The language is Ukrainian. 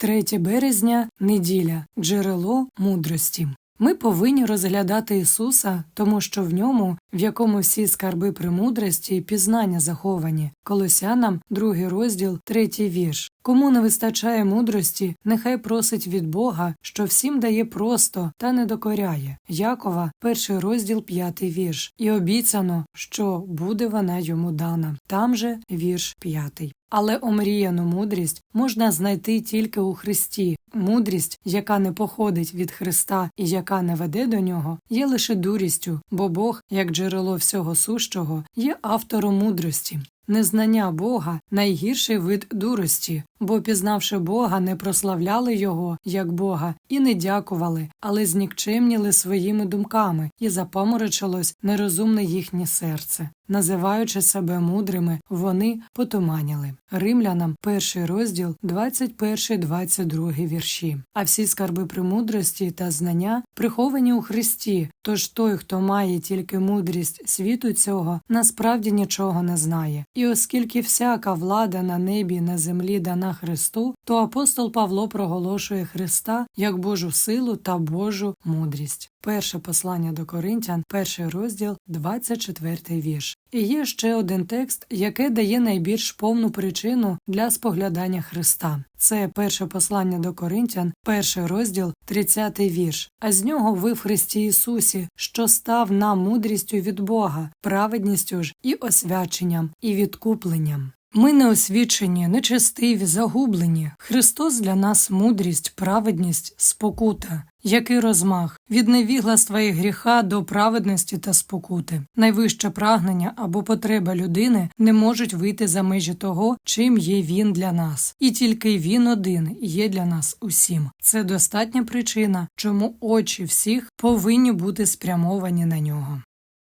3 березня неділя джерело мудрості. Ми повинні розглядати Ісуса, тому що в ньому, в якому всі скарби премудрості і пізнання заховані. Колосянам, другий розділ, третій вірш. Кому не вистачає мудрості, нехай просить від Бога, що всім дає просто та не докоряє. Якова, перший розділ, п'ятий вірш. І обіцяно, що буде вона йому дана. Там же вірш п'ятий. Але омріяну мудрість можна знайти тільки у Христі. Мудрість, яка не походить від Христа і яка не веде до нього, є лише дурістю, бо Бог, як джерело всього сущого, є автором мудрості. Незнання Бога найгірший вид дурості, бо, пізнавши Бога, не прославляли Його як Бога і не дякували, але знікчемніли своїми думками, і запоморочилось нерозумне їхнє серце. Називаючи себе мудрими, вони потуманіли. Римлянам перший розділ, 21-22 вірші. А всі скарби премудрості та знання приховані у Христі. Тож той, хто має тільки мудрість світу цього, насправді нічого не знає. І оскільки всяка влада на небі на землі дана Христу, то апостол Павло проголошує Христа як Божу силу та Божу мудрість. Перше послання до Коринтян, перший розділ, 24 вірш. І є ще один текст, який дає найбільш повну причину для споглядання Христа. Це перше послання до Коринтян, перший розділ, 30 вірш. А з нього ви в Христі Ісусі, що став нам мудрістю від Бога, праведністю ж і освяченням, і відкупленням. Ми не освічені, нечестиві, загублені. Христос для нас мудрість, праведність, спокута. Який розмах від невігластва і гріха до праведності та спокути. Найвище прагнення або потреба людини не можуть вийти за межі того, чим є він для нас, і тільки він один є для нас усім. Це достатня причина, чому очі всіх повинні бути спрямовані на нього.